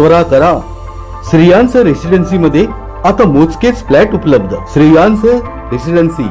त्वरा करा. श्रेयांस रेसिडेन्सी मध्ये आता मोजकेच फ्लॅट उपलब्ध. श्रेयांस रेसिडेन्सी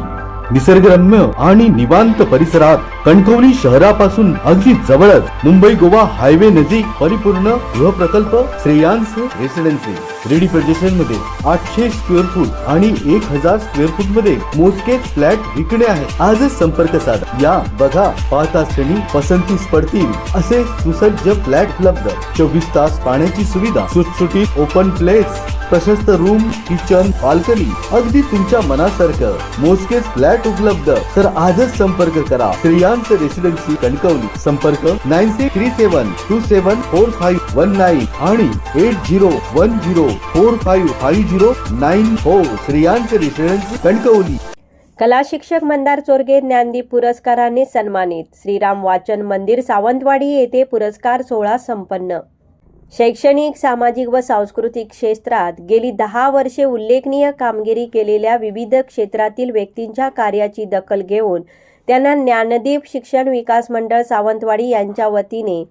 निसर्गरम्य आणि निवांत परिसरात कणकवली शहरापासून अगदी जवळच मुंबई गोवा हायवे नजीक परिपूर्ण गृहप्रकल्प श्रेयांस रेसिडेन्सी. रेडी प्रदेशनमध्ये आठशे स्क्वेअर फूट आणि एक हजार स्क्वेअर फूटमध्ये मोजकेच फ्लॅट विकणे आहे. आजच संपर्क साधा. या बघा पाहता क्षणी पसंतीस पडतील असे सुसज्ज फ्लॅट उपलब्ध. चोवीस तास पाण्याची सुविधा सुटसुटीत ओपन प्लेस प्रशस्त रूम किचन बाल्कनी अगदी तुमच्या मनासारखं मोजकेच फ्लॅट फ्लॅट उपलब्ध. तर आजच संपर्क करा. श्रेयांस रेसिडेन्सी कणकवली. संपर्क nine six three seven two seven four five one nine आणि eight zero one zero four five five zero nine four. Shreyans residency Kankavli. कला शिक्षक मंदार चोरगे ज्ञानदीप पुरस्काराने सन्मानित. श्रीराम वाचन मंदिर सावंतवाडी येथे पुरस्कार सोहळा संपन्न. शैक्षणिक सामाजिक व सांस्कृतिक क्षेत्रात गेली दहा वर्षे उल्लेखनीय कामगिरी केलेल्या विविध क्षेत्रातील व्यक्तींच्या कार्याची दखल घेऊन त्यांना ज्ञानदीप शिक्षण विकास मंडळ सावंतवाडी यांच्या वतीने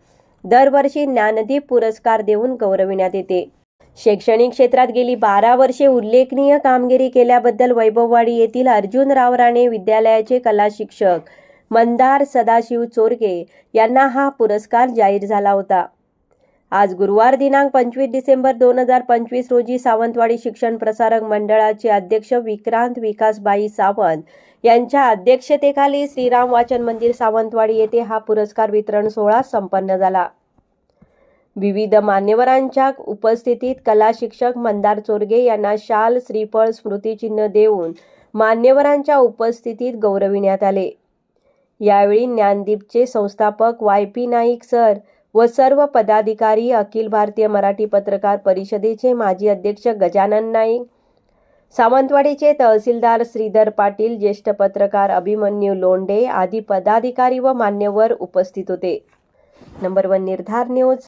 दरवर्षी ज्ञानदीप पुरस्कार देऊन गौरविण्यात येते. शैक्षणिक क्षेत्रात गेली बारा वर्षे उल्लेखनीय कामगिरी केल्याबद्दल वैभववाडी येथील अर्जुनराव राणे विद्यालयाचे कला शिक्षक मंदार सदाशिव चोरगे यांना हा पुरस्कार जाहीर झाला होता. आज गुरुवार दिनांक पंचवीस डिसेंबर दोन हजार पंचवीस रोजी सावंतवाडी शिक्षण प्रसारक मंडळाचे अध्यक्ष विक्रांत विकासबाई सावंत यांच्या अध्यक्षतेखाली श्रीराम वाचन मंदिर सावंतवाडी येथे हा पुरस्कार वितरण सोहळा संपन्न झाला. विविध मान्यवरांच्या उपस्थितीत कला शिक्षक मंदार चोरगे यांना शाल श्रीफळ स्मृतिचिन्ह देऊन मान्यवरांच्या उपस्थितीत गौरविण्यात आले. यावेळी ज्ञानदीपचे संस्थापक वाय पी नाईक सर व सर्व पदाधिकारी अखिल भारतीय मराठी पत्रकार परिषदेचे माजी अध्यक्ष गजानन नाईक सावंतवाडीचे तहसीलदार श्रीधर पाटील ज्येष्ठ पत्रकार अभिमन्यू लोंढे आदी पदाधिकारी व मान्यवर उपस्थित होते. Number one Nirdhar news.